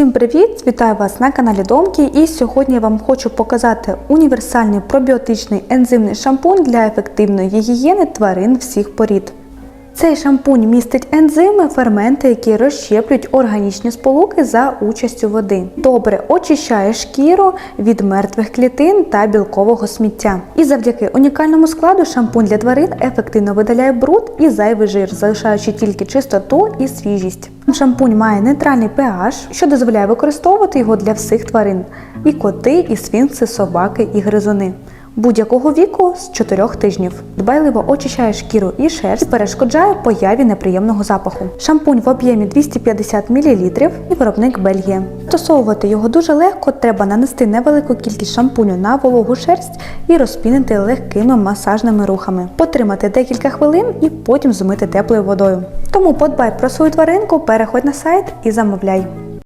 Всім привіт! Вітаю вас на каналі Домки. І сьогодні я вам хочу показати універсальний пробіотичний ензимний шампунь для ефективної гігієни тварин всіх порід. Цей шампунь містить ензими, ферменти, які розщеплюють органічні сполуки за участю води. Добре очищає шкіру від мертвих клітин та білкового сміття. І завдяки унікальному складу шампунь для тварин ефективно видаляє бруд і зайвий жир, залишаючи тільки чистоту і свіжість. Шампунь має нейтральний pH, що дозволяє використовувати його для всіх тварин: і коти, і сфінкси, собаки, і гризуни будь-якого віку з 4 тижнів. Дбайливо очищає шкіру і шерсть, і перешкоджає появі неприємного запаху. Шампунь в об'ємі 250 мл і виробник Бельгія. Застосовувати його дуже легко, треба нанести невелику кількість шампуню на вологу шерсть і розпінити легкими масажними рухами, потримати декілька хвилин і потім змити теплою водою. Тому подбай про свою тваринку, переходь на сайт і замовляй.